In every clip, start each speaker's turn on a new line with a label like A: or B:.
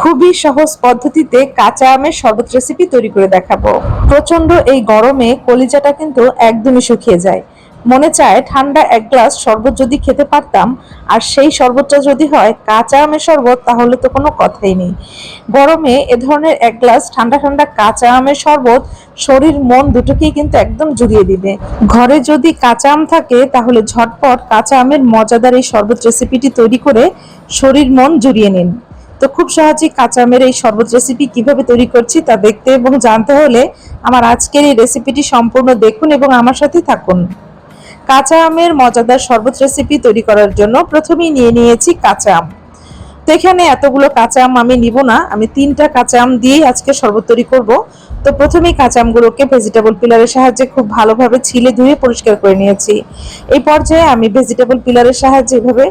A: খুবই সহজ পদ্ধতিতে কাঁচা আমের শরবত রেসিপি তৈরি করে দেখাবো। প্রচণ্ড এই গরমে কলিজাটা কিন্তু একদমই শুকিয়ে যায়। মনে চায় ঠান্ডা এক গ্লাস শরবত যদি খেতে পারতাম, আর সেই শরবতটা যদি হয় কাঁচা আমের শরবত, তাহলে তো কোনো কথাই নেই। গরমে এ ধরনের এক গ্লাস ঠান্ডা ঠান্ডা কাঁচা আমের শরবত শরীর, মন দুটোকেই কিন্তু একদম জুড়িয়ে দিবে। ঘরে যদি কাঁচা আম থাকে, তাহলে ঝটপট কাঁচা আমের মজাদার এই শরবত রেসিপিটি তৈরি করে শরীর, মন জুড়িয়ে নিন। তো খুব সহজেই কাঁচা আমের এই শরবত রেসিপি কীভাবে তৈরি করছি তা দেখতে এবং জানতে হলে আমার আজকের এই রেসিপিটি সম্পূর্ণ দেখুন এবং আমার সাথে থাকুন। কাঁচা আমের মজাদার শরবত রেসিপি তৈরি করার জন্য প্রথমেই নিয়ে নিয়েছি কাঁচা আম। তো এখানে এতগুলো কাঁচা আম আমি নিব না, আমি তিনটা কাঁচা আম দিয়েই আজকে শরবত তৈরি করব। তো প্রথমেই কাঁচা আমগুলোকে ভেজিটেবল পিলারের সাহায্যে খুব ভালোভাবে ছিলে ধুয়ে পরিষ্কার করে নিয়েছি। এই পর্যায়ে আমি ভেজিটেবল পিলারের সাহায্যে এভাবে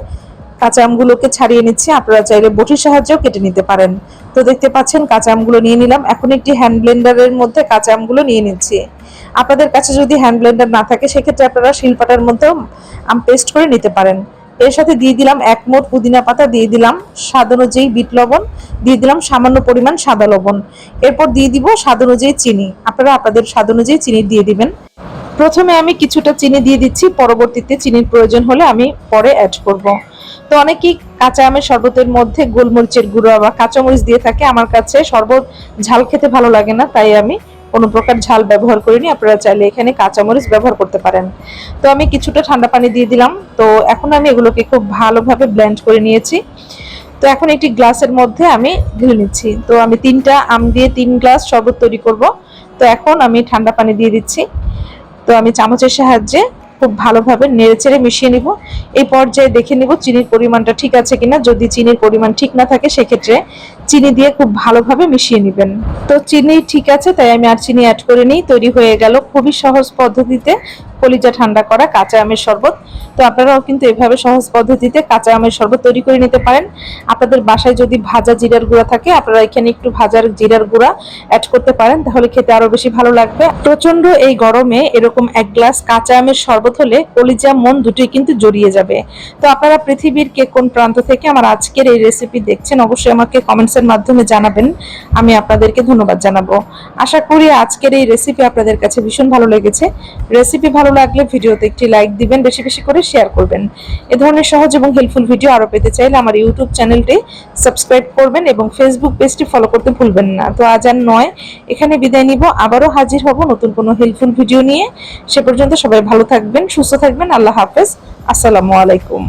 A: কাঁচা আমগুলোকে ছাড়িয়ে নিচ্ছি। আপনারা চাইলে বটির সাহায্যেও কেটে নিতে পারেন। তো দেখতে পাচ্ছেন, কাঁচা আমগুলো নিয়ে নিলাম। এখন একটি হ্যান্ড ব্লেন্ডারের মধ্যে কাঁচা আমগুলো নিয়ে নিচ্ছি। আপনাদের কাছে যদি হ্যান্ড ব্লেন্ডার না থাকে, সেক্ষেত্রে আপনারা শিলপাটার মধ্যেও আম পেস্ট করে নিতে পারেন। এর সাথে দিয়ে দিলাম এক মোট পুদিনা পাতা, দিয়ে দিলাম স্বাদ অনুযায়ী বিট লবণ, দিয়ে দিলাম সামান্য পরিমাণ সাদা লবণ। এরপর দিয়ে দিব স্বাদ অনুযায়ী চিনি। আপনারা আপনাদের স্বাদ অনুযায়ী চিনি দিয়ে দিবেন। প্রথমে আমি কিছুটা চিনি দিয়ে দিচ্ছি, পরবর্তীতে চিনির প্রয়োজন হলে আমি পরে অ্যাড করব। তো অনেকেই কাঁচা আমের শরবতের মধ্যে গোলমরিচের গুঁড়ো বা কাঁচামরিচ দিয়ে থাকে, আমার কাছে শরবত ঝাল খেতে ভালো লাগে না, তাই আমি কোনো প্রকার ঝাল ব্যবহার করিনি, আপনারা চাইলে এখানে কাঁচামরিচ ব্যবহার করতে পারেন। তো আমি কিছুটা ঠান্ডা পানি দিয়ে দিলাম, তো এখন আমি এগুলোকে খুব ভালোভাবে ব্লেন্ড করে নিয়েছি। তো এখন একটি গ্লাসের মধ্যে আমি ঢেলে নিচ্ছি। তো আমি তিনটা আম দিয়ে তিন গ্লাস শরবত তৈরি করব। তো এখন আমি ঠান্ডা পানি দিয়ে দিচ্ছি। তো আমি চামচের সাহায্যে খুব ভালোভাবে নেড়েচেড়ে মিশিয়ে নিব। এই পর্যায়ে দেখে নিব চিনির পরিমাণটা ঠিক আছে কিনা। যদি চিনির পরিমাণ ঠিক না থাকে, সেক্ষেত্রে চিনি দিয়ে খুব ভালোভাবে মিশিয়ে নেবেন। তো চিনি ঠিক আছে, তাই আমি আর চিনি অ্যাড করে নিই। তৈরি হয়ে গেল খুবই সহজ পদ্ধতিতে কলিজা ঠান্ডা করা কাঁচা আমের শরবত। তো আপনারাও কিন্তু এভাবে সহজ পদ্ধতিতে কাঁচা আমের শরবত তৈরি করে নিতে পারেন। আপনাদের বাসায় যদি ভাজা জিরার গুঁড়া থাকে, আপনারা এখানে একটু ভাজার জিরার গুঁড়া অ্যাড করতে পারেন, তাহলে খেতে আরও বেশি ভালো লাগবে। প্রচণ্ড এই গরমে এরকম এক গ্লাস কাঁচা আমের শরবত হলে কলিজা মন দুটোই কিন্তু জড়িয়ে যাবে। তো আপনারা পৃথিবীর কে কোন প্রান্ত থেকে আমার আজকের এই রেসিপি দেখছেন, অবশ্যই আমাকে কমেন্টসের মাধ্যমে জানাবেন। আমি আপনাদেরকে ধন্যবাদ জানাব। আশা করি আজকের এই রেসিপি আপনাদের কাছে ভীষণ ভালো লেগেছে। রেসিপি ভালো লাগলে ভিডিওতে একটি লাইক দিবেন, বেশি বেশি করে শেয়ার করবেন। এ ধরনের সহজ এবং হেল্পফুল ভিডিও আরও পেতে চাইলে আমার ইউটিউব চ্যানেলটি সাবস্ক্রাইব করবেন এবং ফেসবুক পেজটি ফলো করতে ভুলবেন না। তো আজ আর নয়, এখানে বিদায় নিব। আবারও হাজির হব নতুন কোনো হেল্পফুল ভিডিও নিয়ে। সে পর্যন্ত সবাই ভালো থাকবেন, সুস্থ থাকবেন। আল্লাহ হাফেজ। আসসালামু আলাইকুম।